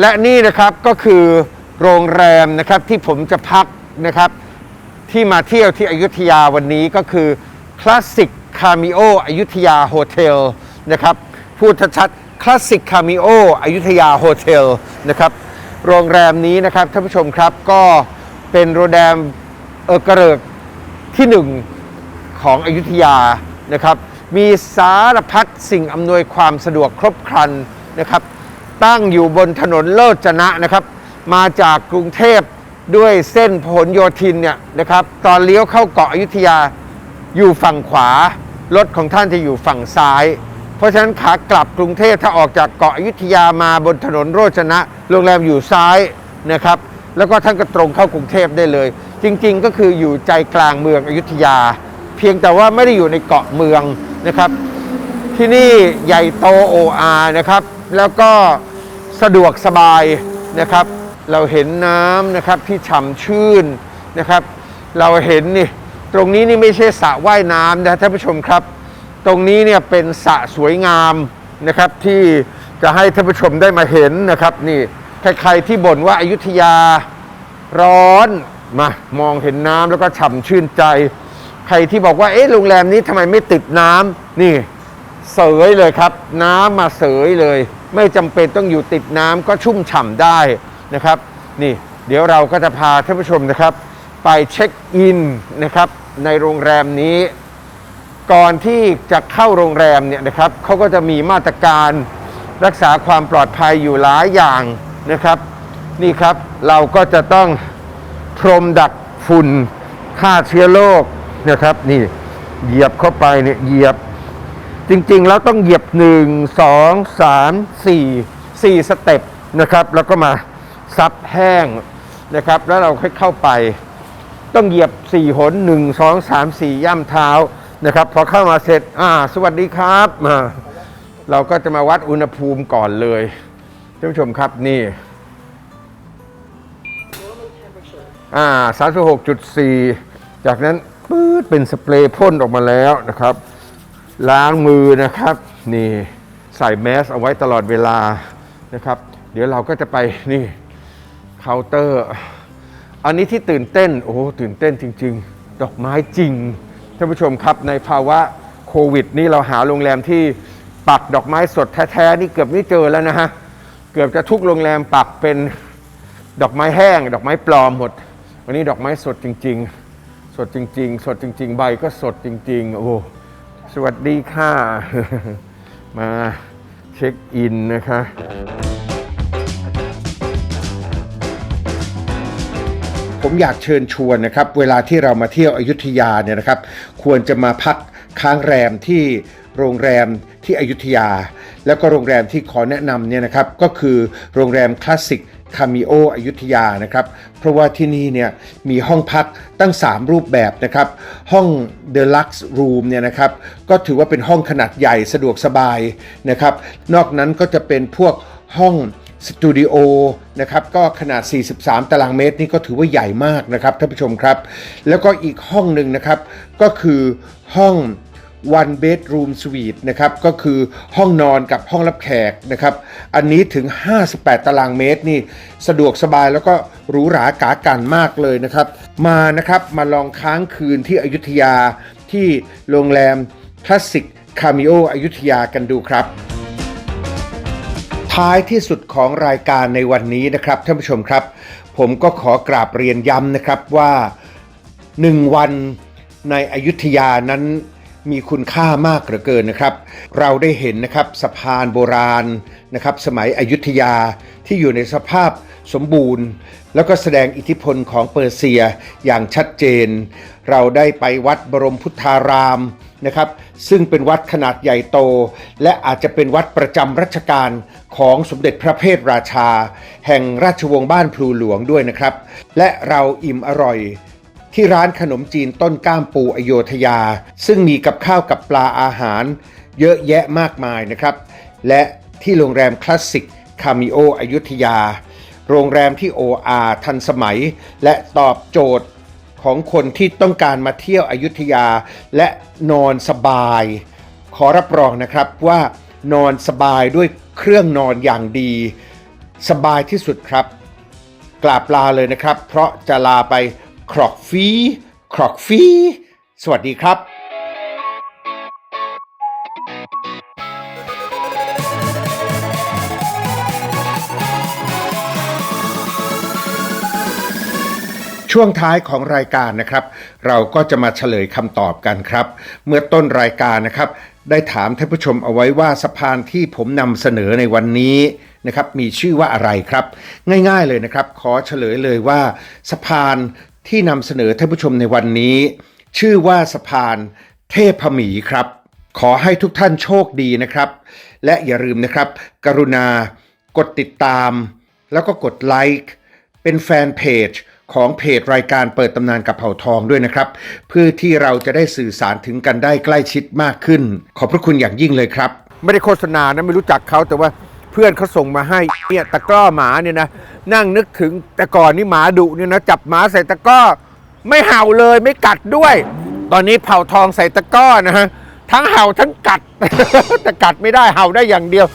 และนี่นะครับก็คือโรงแรมนะครับที่ผมจะพักนะครับที่มาเที่ยวที่อยุธยาวันนี้ก็คือคลาสสิกคา m ิโออยุธยาโฮเทลนะครับพูดชัดๆคลาสสิกคา m ิโออยุธยาโฮเทลนะครับโรงแรมนี้นะครับท่านผู้ชมครับก็เป็นโรงแรมเออกระเริกที่หนึ่งของอยุธยานะครับมีสารพัดสิ่งอำนวยความสะดวกครบครันนะครับ ตั้งอยู่บนถนนโลจนะนะครับ มาจากกรุงเทพด้วยเส้นพหลโยธินเนี่ยนะครับ ตอนเลี้ยวเข้าเกาะอยุธยาอยู่ฝั่งขวา รถของท่านจะอยู่ฝั่งซ้าย เพราะฉะนั้นขากลับกรุงเทพถ้าออกจากเกาะอยุธยามาบนถนนโรจนะ โรงแรมอยู่ซ้ายนะครับ แล้วก็ท่านก็ตรงเข้ากรุงเทพได้เลย จริงๆ ก็คืออยู่ใจกลางเมืองอยุธยา เพียงแต่ว่าไม่ได้อยู่ในเกาะเมืองนะครับ ที่นี่ใหญ่โตโออานะครับ แล้วก็ สะดวกสบายนะครับ เราเห็นน้ำนะครับที่ฉ่ำชื่นนะครับ เราเห็นนี่ตรงนี้นี่ไม่ใช่สระว่ายน้ำนะท่านผู้ชมครับ ตรงนี้เนี่ยเป็นสระสวยงามนะครับที่จะให้ท่านผู้ชมได้มาเห็นนะครับนี่ใครๆที่บ่นว่าอายุทยาร้อนมามองเห็นน้ำแล้วก็ฉ่ำชื่นใจ ใครที่บอกว่าเอ๊ะโรงแรมนี้ทำไมไม่ติดน้ำนี่เสยเลยครับ น้ำมาเสยเลย ไม่จำเป็นต้องอยู่ติดน้ำก็ชุ่มฉ่ำได้นะครับ นี่เดี๋ยวเราก็จะพาท่านผู้ชมนะครับ ไปเช็คอินนะครับในโรงแรมนี้ ก่อนที่จะเข้าโรงแรมเนี่ยนะครับเขาก็จะมีมาตรการรักษาความปลอดภัยอยู่หลายอย่างนะครับ นี่ครับเราก็จะต้องพรมดักฝุ่นฆ่าเชื้อโรคนะครับ นี่เหยียบเข้าไปเนี่ยเหยียบ จริงๆ แล้วต้องเหยียบ 1 2 3 4 4 สเต็ปนะครับ แล้วก็มาซับแห้งนะครับ แล้วเราค่อยเข้าไป ต้องเหยียบ 4 หน 1 2 3 4 ย่ำเท้านะครับ พอเข้ามาเสร็จอ่าสวัสดีครับมาเราก็จะมาวัดอุณหภูมิก่อนเลยท่านผู้ชมครับนี่อ่า36.4จากนั้นปื๊ดเป็นสเปรย์พ่นออกมาแล้วนะครับ ล้างมือนะครับ นี่ใส่แมสเอาไว้ตลอดเวลานะครับ เดี๋ยวเราก็จะไปนี่เคาน์เตอร์ อันนี้ที่ตื่นเต้น โอ้ตื่นเต้นจริง ๆ ดอกไม้จริงท่านผู้ชมครับในภาวะโควิด นี่เราหาโรงแรมที่ปักดอกไม้สดแท้ๆนี่เกือบไม่เจอแล้วนะฮะเกือบจะทุกโรงแรมปักเป็นดอกไม้แห้ง ดอกไม้ปลอมหมด วันนี้ดอกไม้สดจริง ๆ สดจริง ๆ สดจริง ๆ ใบก็สดจริง ๆ โอ้ สวัสดีค่ะ มาเช็คอินนะคะผมอยากเชิญชวนนะครับ เวลาที่เรามาเที่ยวอยุธยาเนี่ยนะครับ ควรจะมาพักค้างแรมที่โรงแรมที่อยุธยา แล้วก็โรงแรมที่ขอแนะนำเนี่ยนะครับก็คือโรงแรมคลาสสิกคามิโออยุธยานะครับ เพราะว่าที่นี่เนี่ยมีห้องพักตั้ง 3 รูปแบบนะครับ ห้อง Deluxe Room เนี่ยนะครับ ก็ถือว่าเป็นห้องขนาดใหญ่สะดวกสบายนะครับ นอกนั้นก็จะเป็นพวกห้องสตูดิโอนะครับก็ขนาด 43 ตารางเมตรนี่ก็ถือว่าใหญ่มากนะครับท่านผู้ชมครับ แล้วก็อีกห้องหนึ่งนะครับ ก็คือห้อง one bedroom suite นะครับก็คือห้องนอนกับห้องรับแขกนะครับ อันนี้ถึง 58 ตารางเมตรนี่สะดวกสบายแล้วก็หรูหรากากันมากเลยนะครับ มานะครับมาลองค้างคืนที่อยุธยาที่โรงแรมคลาสสิกคามิโออยุธยากันดูครับ ท้ายที่สุดของรายการในวันนี้นะครับท่านผู้ชมครับ ผมก็ขอกราบเรียนย้ำนะครับว่าหนึ่งวันในอยุธยานั้น มีคุณค่ามากเหลือเกินนะครับ เราได้เห็นนะครับสะพานโบราณนะครับสมัยอยุธยาที่อยู่ในสภาพสมบูรณ์ แล้วก็แสดงอิทธิพลของเปอร์เซียอย่างชัดเจน เราได้ไปวัดบรมพุทธารามนะครับซึ่งเป็นวัดขนาดใหญ่โต และอาจจะเป็นวัดประจำรัชกาลของสมเด็จพระเพทราชา แห่งราชวงศ์บ้านพลูหลวงด้วยนะครับ และเราอิ่มอร่อย ที่ร้านขนมจีนต้นก้ามปูอโยธยา ซึ่งมีกับข้าวกับปลาอาหาร เยอะแยะมากมายนะครับ และที่โรงแรมคลาสสิกคามิโออยุธยา โรงแรมที่โออาทันสมัย และตอบโจทย์ของคนที่ต้องการมาเที่ยวอยุธยา และนอนสบาย ขอรับรองนะครับว่านอนสบายด้วยเครื่องนอนอย่างดี สบายที่สุดครับ กราบลาเลยนะครับ เพราะจะลาไป ครอกฟรีครอกฟรีสวัสดีครับช่วงท้ายของรายการนะครับ เราก็จะมาเฉลยคำตอบกันครับ เมื่อต้นรายการนะครับ ได้ถามท่านผู้ชมเอาไว้ว่าสะพานที่ผมนำเสนอในวันนี้นะครับ มีชื่อว่าอะไรครับ ง่ายๆเลยนะครับ ขอเฉลยเลยว่า สะพาน ที่นำเสนอท่านผู้ชมในวันนี้ ชื่อว่าสะพานเทพหมีครับ ขอให้ทุกท่านโชคดีนะครับ และอย่าลืมนะครับ กรุณากดติดตาม แล้วก็กดไลค์เป็นแฟนเพจของเพจรายการเปิดตำนานกับเผ่าทองด้วยนะครับ เพื่อที่เราจะได้สื่อสารถึงกันได้ใกล้ชิดมากขึ้น ขอบพระคุณอย่างยิ่งเลยครับ ไม่ได้โฆษณานะไม่รู้จักเขาแต่ว่าเพื่อนเขาส่งมาให้เนี่ยตะกร้อหมาเนี่ยนะ นั่งนึกถึงแต่ก่อนนี่หมาดุเนี่ยนะจับหมาใส่ตะก้อไม่เห่าเลยไม่กัดด้วย ตอนนี้เผ่าทองใส่ตะก้อนะฮะทั้งเห่าทั้งกัด แต่กัดไม่ได้เห่าได้อย่างเดียว